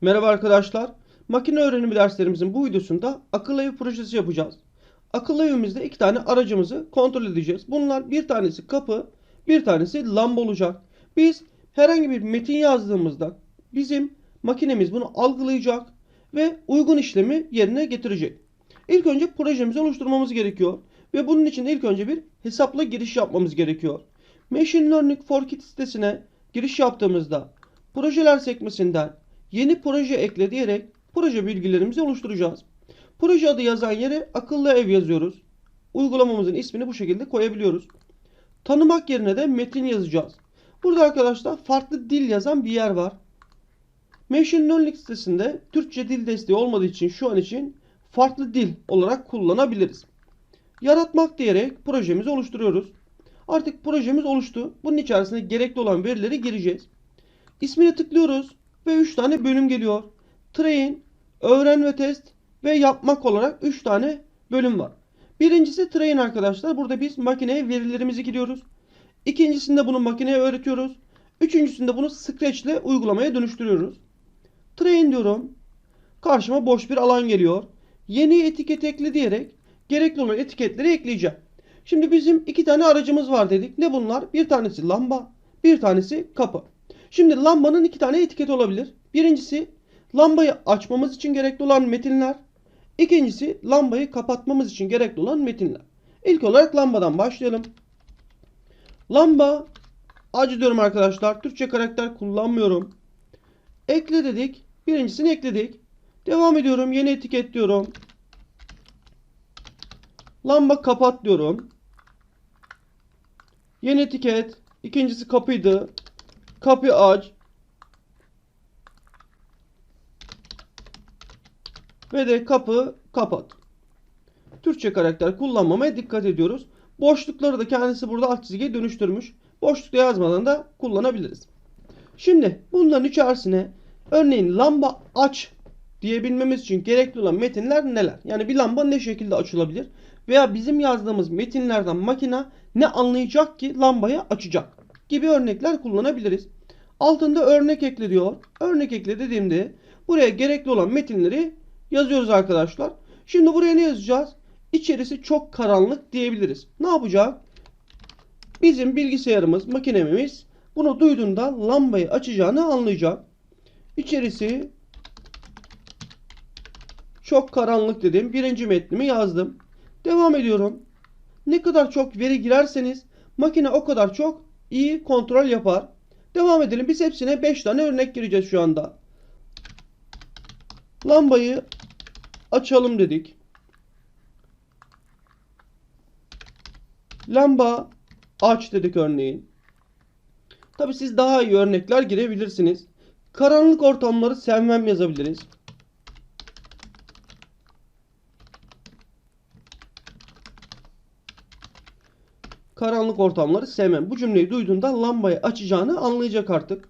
Merhaba arkadaşlar. Makine öğrenimi derslerimizin bu videosunda akıllı ev projesi yapacağız. Akıllı evimizde iki tane aracımızı kontrol edeceğiz. Bunlar bir tanesi kapı, bir tanesi lamba olacak. Biz herhangi bir metin yazdığımızda bizim makinemiz bunu algılayacak ve uygun işlemi yerine getirecek. İlk önce projemizi oluşturmamız gerekiyor ve bunun için ilk önce bir hesapla giriş yapmamız gerekiyor. Machine Learning for Kids sitesine giriş yaptığımızda projeler sekmesinden yeni proje ekle diyerek proje bilgilerimizi oluşturacağız. Proje adı yazan yere akıllı ev yazıyoruz. Uygulamamızın ismini bu şekilde koyabiliyoruz. Tanımak yerine de metin yazacağız. Burada arkadaşlar farklı dil yazan bir yer var. Machine Learning sitesinde Türkçe dil desteği olmadığı için şu an için farklı dil olarak kullanabiliriz. Yaratmak diyerek projemizi oluşturuyoruz. Artık projemiz oluştu. Bunun içerisine gerekli olan verileri gireceğiz. İsmine tıklıyoruz ve 3 tane bölüm geliyor. Train, öğren ve test ve yapmak olarak 3 tane bölüm var. Birincisi train arkadaşlar. Burada biz makineye verilerimizi giriyoruz. İkincisinde bunu makineye öğretiyoruz. Üçüncüsünde bunu Scratch ile uygulamaya dönüştürüyoruz. Train diyorum. Karşıma boş bir alan geliyor. Yeni etiket ekle diyerek gerekli olan etiketleri ekleyeceğim. Şimdi bizim iki tane aracımız var dedik. Ne bunlar? Bir tanesi lamba, bir tanesi kapı. Şimdi lambanın iki tane etiketi olabilir. Birincisi lambayı açmamız için gerekli olan metinler. İkincisi lambayı kapatmamız için gerekli olan metinler. İlk olarak lambadan başlayalım. Lamba acı diyorum arkadaşlar. Türkçe karakter kullanmıyorum. Ekle dedik. Birincisini ekledik. Devam ediyorum. Yeni etiket diyorum. Lamba kapat diyorum. Yeni etiket. İkincisi kapıydı. Kapı aç. Ve de kapı kapat. Türkçe karakter kullanmamaya dikkat ediyoruz. Boşlukları da kendisi burada alt çizgiye dönüştürmüş. Boşlukta yazmadan da kullanabiliriz. Şimdi bunların içerisine örneğin lamba aç diyebilmemiz için gerekli olan metinler neler? Yani bir lamba ne şekilde açılabilir? Veya bizim yazdığımız metinlerden makina ne anlayacak ki lambayı açacak? Gibi örnekler kullanabiliriz. Altında örnek ekle diyor. Örnek ekle dediğimde buraya gerekli olan metinleri yazıyoruz arkadaşlar. Şimdi buraya ne yazacağız? İçerisi çok karanlık diyebiliriz. Ne yapacak? Bizim bilgisayarımız, makinemiz bunu duyduğunda lambayı açacağını anlayacak. İçerisi çok karanlık dedim. Birinci metnimi yazdım. Devam ediyorum. Ne kadar çok veri girerseniz makine o kadar çok iyi kontrol yapar. Devam edelim. Biz hepsine 5 tane örnek gireceğiz şu anda. Lambayı açalım dedik. Lamba aç dedik örneğin. Tabi siz daha iyi örnekler girebilirsiniz. Karanlık ortamları sevmem yazabiliriz. Karanlık ortamları sevmem. Bu cümleyi duyduğunda lambayı açacağını anlayacak artık.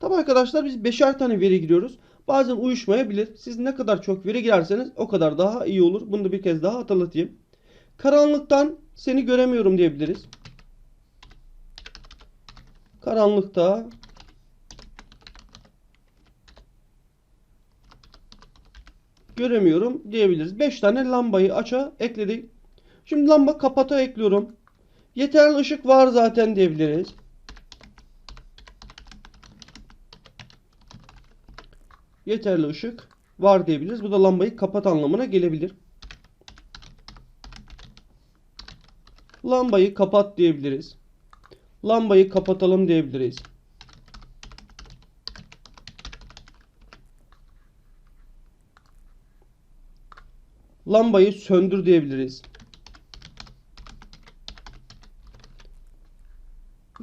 Tabi arkadaşlar biz beşer tane veri giriyoruz. Bazen uyuşmayabilir. Siz ne kadar çok veri girerseniz o kadar daha iyi olur. Bunu da bir kez daha hatırlatayım. Karanlıktan seni göremiyorum diyebiliriz. Karanlıkta göremiyorum diyebiliriz. 5 tane lambayı aça ekledik. Şimdi lamba kapata ekliyorum. Yeterli ışık var zaten diyebiliriz. Yeterli ışık var diyebiliriz. Bu da lambayı kapat anlamına gelebilir. Lambayı kapat diyebiliriz. Lambayı kapatalım diyebiliriz. Lambayı söndür diyebiliriz.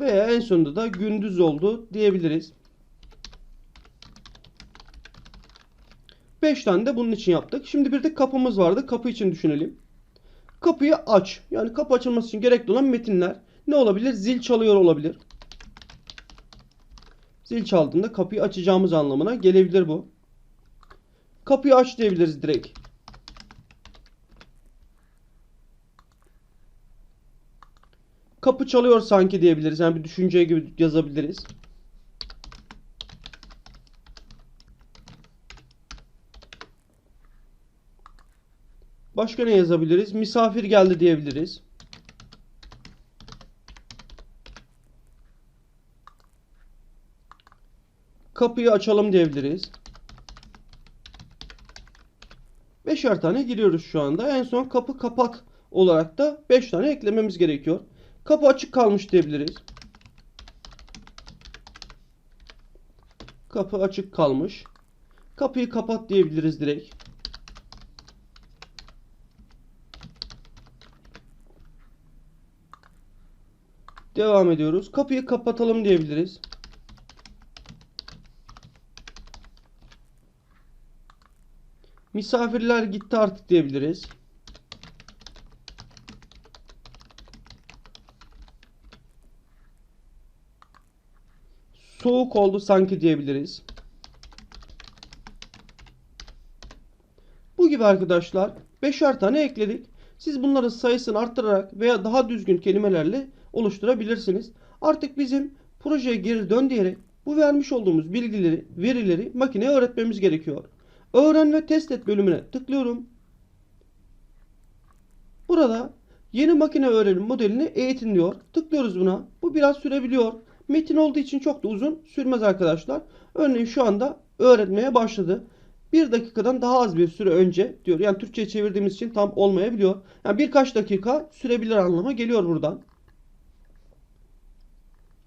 Veya en sonunda da gündüz oldu diyebiliriz. 5 tane de bunun için yaptık. Şimdi bir de kapımız vardı. Kapı için düşünelim. Kapıyı aç. Yani kapı açılması için gerekli olan metinler ne olabilir? Zil çalıyor olabilir. Zil çaldığında kapıyı açacağımız anlamına gelebilir bu. Kapıyı aç diyebiliriz direkt. kapı çalıyor sanki diyebiliriz. Yani bir düşünce gibi yazabiliriz. Başka ne yazabiliriz? Misafir geldi diyebiliriz. Kapıyı açalım diyebiliriz. Beşer tane giriyoruz şu anda. En son kapı kapat olarak da 5 tane eklememiz gerekiyor. Kapı açık kalmış diyebiliriz. Kapı açık kalmış. Kapıyı kapat diyebiliriz direkt. Devam ediyoruz. Kapıyı kapatalım diyebiliriz. Misafirler gitti artık diyebiliriz. Soğuk oldu sanki diyebiliriz. Bu gibi arkadaşlar 5'er tane ekledik. Siz bunların sayısını arttırarak veya daha düzgün kelimelerle oluşturabilirsiniz. Artık bizim projeye geri dön diyerek bu vermiş olduğumuz bilgileri, verileri makineye öğretmemiz gerekiyor. Öğren ve test et bölümüne tıklıyorum. Burada yeni makine öğrenim modelini eğitin diyor. Tıklıyoruz buna. Bu biraz sürebiliyor. Metin olduğu için çok da uzun sürmez arkadaşlar. Örneğin şu anda öğretmeye başladı. Bir dakikadan daha az bir süre önce diyor. Yani Türkçe'ye çevirdiğimiz için tam olmayabiliyor. Yani birkaç dakika sürebilir anlama geliyor buradan.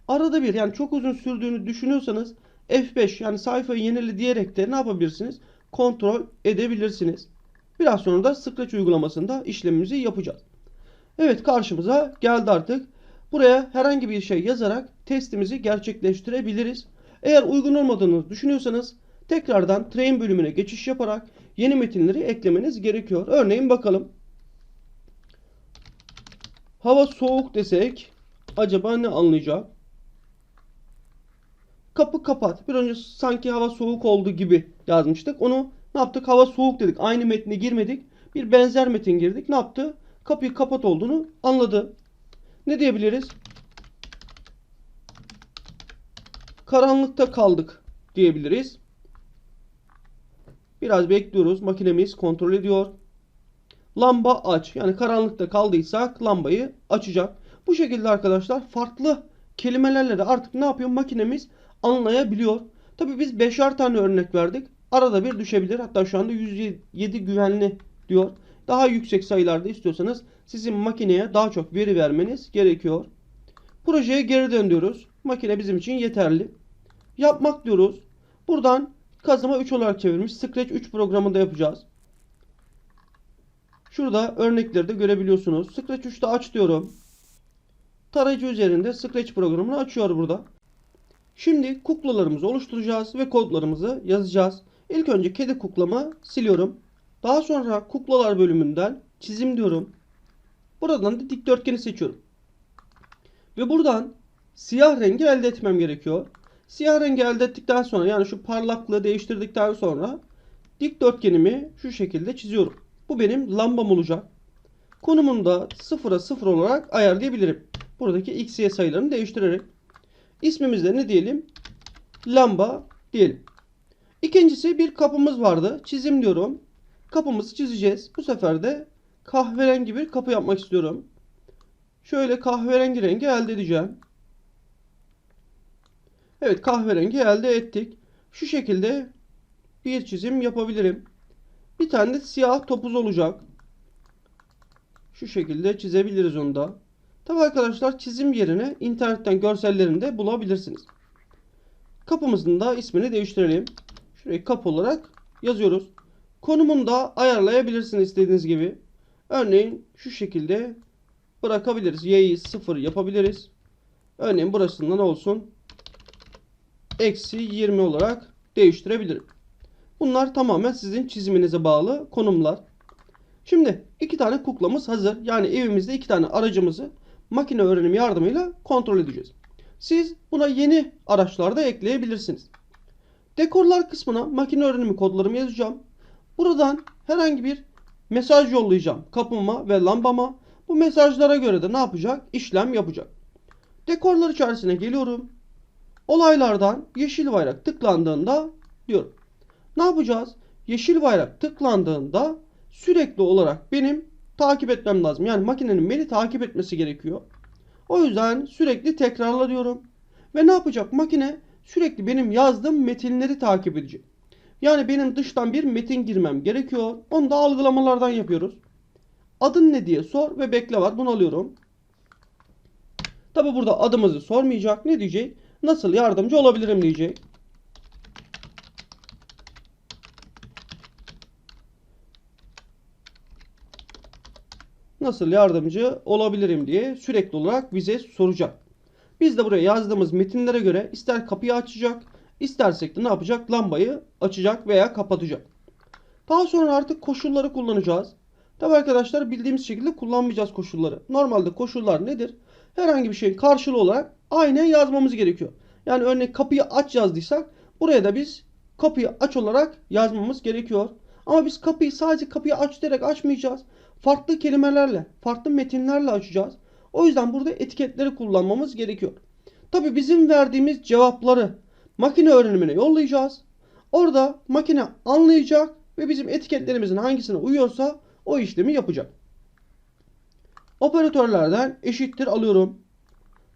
Arada bir yani çok uzun sürdüğünü düşünüyorsanız F5 yani sayfayı yenile diyerek de ne yapabilirsiniz? Kontrol edebilirsiniz. Biraz sonra da Scratch uygulamasında işlemimizi yapacağız. Evet karşımıza geldi artık. Buraya herhangi bir şey yazarak testimizi gerçekleştirebiliriz. Eğer uygun olmadığını düşünüyorsanız tekrardan train bölümüne geçiş yaparak yeni metinleri eklemeniz gerekiyor. Örneğin bakalım. Hava soğuk desek acaba ne anlayacak? Kapı kapat. Bir önce sanki hava soğuk oldu gibi yazmıştık. Onu ne yaptık? Hava soğuk dedik. Aynı metne girmedik. Bir benzer metin girdik. Ne yaptı? Kapıyı kapat olduğunu anladı. Ne diyebiliriz? Karanlıkta kaldık diyebiliriz. Biraz bekliyoruz. Makinemiz kontrol ediyor. Lamba aç. Yani karanlıkta kaldıysak lambayı açacak. Bu şekilde arkadaşlar farklı kelimelerle de artık ne yapıyor? Makinemiz anlayabiliyor. Tabi biz 5'er tane örnek verdik. Arada bir düşebilir. Hatta şu anda 107 güvenli diyor. Daha yüksek sayılarda istiyorsanız sizin makineye daha çok veri vermeniz gerekiyor. Projeye geri dön diyoruz. Makine bizim için yeterli. Yapmak diyoruz. Buradan kazıma 3 olarak çevirmiş. Scratch 3 programında yapacağız. Şurada örnekleri de görebiliyorsunuz. Scratch 3'te aç diyorum. Tarayıcı üzerinde Scratch programını açıyor burada. Şimdi kuklalarımızı oluşturacağız ve kodlarımızı yazacağız. İlk önce kedi kuklamı siliyorum. Daha sonra kuklalar bölümünden çizim diyorum. Buradan da dikdörtgeni seçiyorum. Ve buradan siyah rengi elde etmem gerekiyor. Siyah rengi elde ettikten sonra yani şu parlaklığı değiştirdikten sonra dikdörtgenimi şu şekilde çiziyorum. Bu benim lambam olacak. Konumunu da 0'a 0 olarak ayarlayabilirim. Buradaki x, y sayılarını değiştirerek. İsmimizde ne diyelim? Lamba diyelim. İkincisi bir kapımız vardı. Çizim diyorum. Kapımızı çizeceğiz. Bu sefer de kahverengi bir kapı yapmak istiyorum. Şöyle kahverengi rengi elde edeceğim. Evet kahverengi elde ettik. Şu şekilde bir çizim yapabilirim. Bir tane de siyah topuz olacak. Şu şekilde çizebiliriz onu da. Tabi arkadaşlar çizim yerine internetten görsellerini de bulabilirsiniz. Kapımızın da ismini değiştirelim. Şurayı kap olarak yazıyoruz. Konumunu da ayarlayabilirsiniz istediğiniz gibi. Örneğin şu şekilde bırakabiliriz. Y'yi 0 yapabiliriz. Örneğin burasında ne olsun? Eksi 20 olarak değiştirebilirim. Bunlar tamamen sizin çiziminize bağlı konumlar. Şimdi iki tane kuklamız hazır. Yani evimizde iki tane aracımızı makine öğrenimi yardımıyla kontrol edeceğiz. Siz buna yeni araçlar da ekleyebilirsiniz. Dekorlar kısmına makine öğrenimi kodlarımı yazacağım. Buradan herhangi bir mesaj yollayacağım kapıma ve lambama. Bu mesajlara göre de ne yapacak? İşlem yapacak. Dekorlar içerisine geliyorum. Olaylardan yeşil bayrak tıklandığında diyorum. Ne yapacağız? Yeşil bayrak tıklandığında sürekli olarak benim takip etmem lazım. Yani makinenin beni takip etmesi gerekiyor. O yüzden sürekli tekrarla diyorum. Ve ne yapacak? Makine sürekli benim yazdığım metinleri takip edecek. Yani benim dıştan bir metin girmem gerekiyor. Onu da algılamalardan yapıyoruz. Adın ne diye sor ve bekle var. Bunu alıyorum. Tabi burada adımızı sormayacak. Ne diyecek? Nasıl yardımcı olabilirim diyecek. Nasıl yardımcı olabilirim diye sürekli olarak bize soracak. Biz de buraya yazdığımız metinlere göre ister kapıyı açacak, istersek de ne yapacak? Lambayı açacak veya kapatacak. Daha sonra artık koşulları kullanacağız. Tabi arkadaşlar bildiğimiz şekilde kullanmayacağız koşulları. Normalde koşullar nedir? Herhangi bir şeyin karşılığı olarak aynen yazmamız gerekiyor. Yani örneğin kapıyı aç yazdıysak buraya da biz kapıyı aç olarak yazmamız gerekiyor. Ama biz kapıyı sadece kapıyı aç diyerek açmayacağız. Farklı kelimelerle, farklı metinlerle açacağız. O yüzden burada etiketleri kullanmamız gerekiyor. Tabi bizim verdiğimiz cevapları makine öğrenimine yollayacağız. Orada makine anlayacak ve bizim etiketlerimizin hangisine uyuyorsa o işlemi yapacak. Operatörlerden eşittir alıyorum.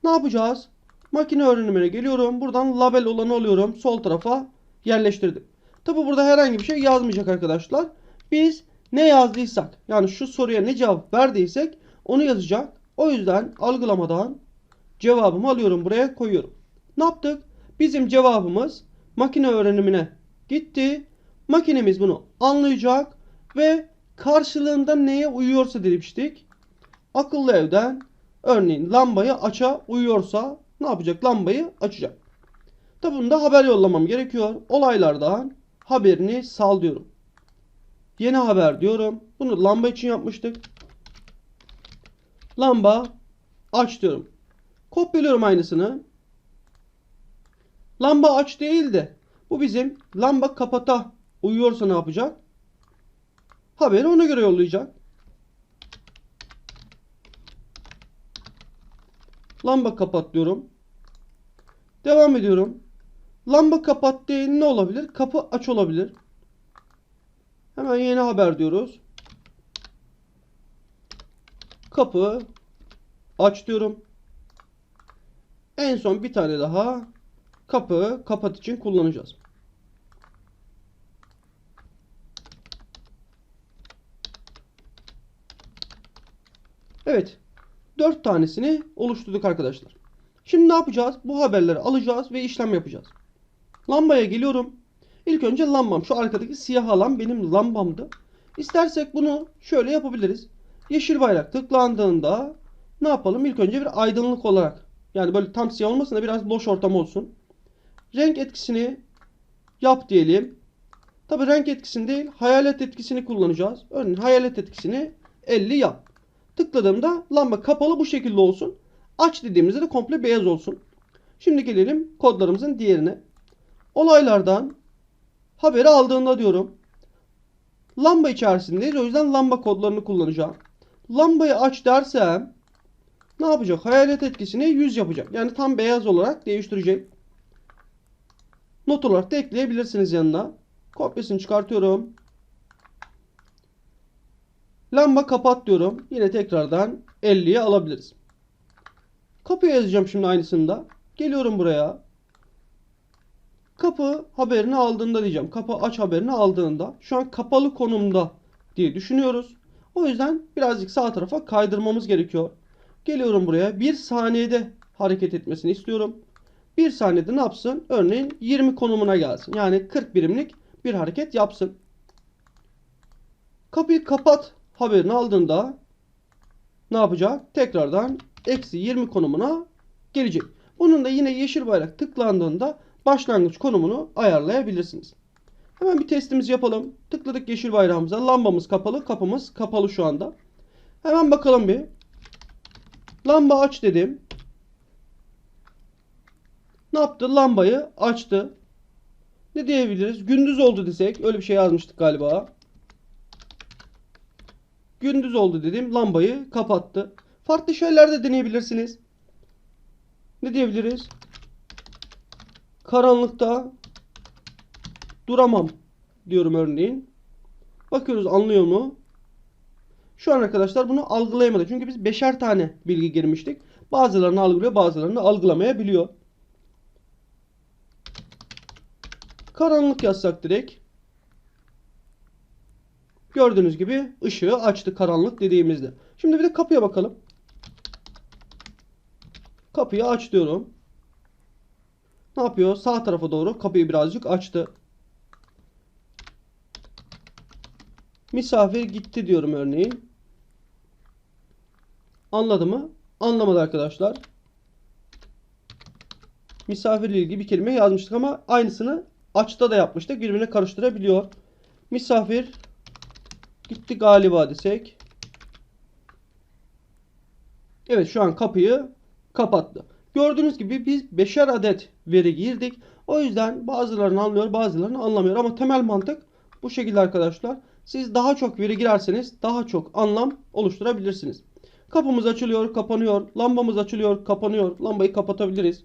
Ne yapacağız? Makine öğrenimine geliyorum. Buradan label olanı alıyorum. Sol tarafa yerleştirdim. Tabi burada herhangi bir şey yazmayacak arkadaşlar. Biz ne yazdıysak yani şu soruya ne cevap verdiysek onu yazacak. O yüzden algılamadan cevabımı alıyorum buraya koyuyorum. Ne yaptık? Bizim cevabımız makine öğrenimine gitti. Makinemiz bunu anlayacak ve karşılığında neye uyuyorsa demiştik. Akıllı evden örneğin lambayı aça uyuyorsa ne yapacak? Lambayı açacak. Tabi bunda haber yollamam gerekiyor. Olaylardan haberini sal diyorum. Yeni haber diyorum. Bunu lamba için yapmıştık. Lamba aç diyorum. Kopyalıyorum aynısını. Lamba aç değil de bu bizim lamba kapata uyuyorsa ne yapacak? Haberi ona göre yollayacak. Lamba kapat diyorum. Devam ediyorum. Lamba kapat değil ne olabilir? Kapı aç olabilir. Hemen yeni haber diyoruz. Kapı aç diyorum. En son bir tane daha kapı kapat için kullanacağız. Evet. Dört tanesini oluşturduk arkadaşlar. Şimdi ne yapacağız? Bu haberleri alacağız ve işlem yapacağız. Lambaya geliyorum. İlk önce lambam. Şu arkadaki siyah alan benim lambamdı. İstersek bunu şöyle yapabiliriz. Yeşil bayrak tıklandığında ne yapalım? İlk önce bir aydınlık olarak. Yani böyle tam siyah olmasın da biraz loş ortam olsun. Renk etkisini yap diyelim. Tabi renk etkisini değil hayalet etkisini kullanacağız. Örneğin hayalet etkisini 50 yap. Tıkladığımda lamba kapalı bu şekilde olsun. Aç dediğimizde de komple beyaz olsun. Şimdi gelelim kodlarımızın diğerine. Olaylardan haberi aldığında diyorum. Lamba içerisindeyiz. O yüzden lamba kodlarını kullanacağım. Lambayı aç dersem ne yapacak? Hayalet etkisini 100 yapacak. Yani tam beyaz olarak değiştirecek. Not olarak da ekleyebilirsiniz yanına. Kopyasını çıkartıyorum. Lamba kapat diyorum. Yine tekrardan 50'ye alabiliriz. Kapıya yazacağım şimdi aynısını da. Geliyorum buraya. Kapı haberini aldığında diyeceğim. Kapı aç haberini aldığında. Şu an kapalı konumda diye düşünüyoruz. O yüzden birazcık sağ tarafa kaydırmamız gerekiyor. Geliyorum buraya. Bir saniyede hareket etmesini istiyorum. Bir saniyede ne yapsın? Örneğin 20 konumuna gelsin. Yani 40 birimlik bir hareket yapsın. Kapıyı kapat haberini aldığında ne yapacak? Tekrardan eksi 20 konumuna gelecek. Bunun da yine yeşil bayrak tıklandığında başlangıç konumunu ayarlayabilirsiniz. Hemen bir testimizi yapalım. Tıkladık yeşil bayrağımıza. Lambamız kapalı. Kapımız kapalı şu anda. Hemen bakalım bir. Lamba aç dedim. Ne yaptı? Lambayı açtı. Ne diyebiliriz? Gündüz oldu desek. Öyle bir şey yazmıştık galiba. Gündüz oldu dedim. Lambayı kapattı. Farklı şeyler de deneyebilirsiniz. Ne diyebiliriz? Karanlıkta duramam diyorum örneğin. Bakıyoruz anlıyor mu? Şu an arkadaşlar bunu algılayamadı. Çünkü biz beşer tane bilgi girmiştik. Bazılarını algılıyor, bazılarını algılamayabiliyor. Karanlık yazsak direkt. Gördüğünüz gibi ışığı açtı karanlık dediğimizde. Şimdi bir de kapıya bakalım. Kapıyı aç diyorum. Ne yapıyor? Sağ tarafa doğru kapıyı birazcık açtı. Misafir gitti diyorum örneğin. Anladı mı? Anlamadı arkadaşlar. Misafirle ilgili bir kelime yazmıştık ama aynısını açta da yapmıştık. Birbirine karıştırabiliyor. Misafir gitti galiba desek. Evet şu an kapıyı kapattı. Gördüğünüz gibi biz beşer adet veri girdik. O yüzden bazılarını anlıyor bazılarını anlamıyor. Ama temel mantık bu şekilde arkadaşlar. Siz daha çok veri girerseniz daha çok anlam oluşturabilirsiniz. Kapımız açılıyor, kapanıyor. Lambamız açılıyor, kapanıyor. Lambayı kapatabiliriz.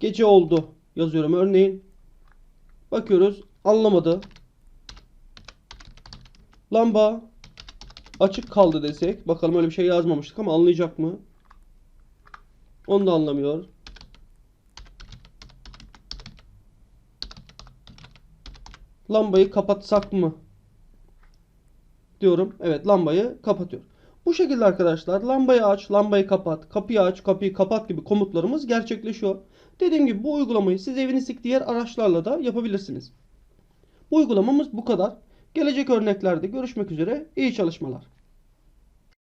Gece oldu yazıyorum örneğin. Bakıyoruz anlamadı. Lamba açık kaldı desek. Bakalım öyle bir şey yazmamıştık ama anlayacak mı? Onu da anlamıyor. Lambayı kapatsak mı? Diyorum. Evet lambayı kapatıyor. Bu şekilde arkadaşlar lambayı aç, lambayı kapat, kapıyı aç, kapıyı kapat gibi komutlarımız gerçekleşiyor. Dediğim gibi bu uygulamayı siz evinizdeki diğer araçlarla da yapabilirsiniz. Bu uygulamamız bu kadar. Gelecek örneklerde görüşmek üzere. İyi çalışmalar.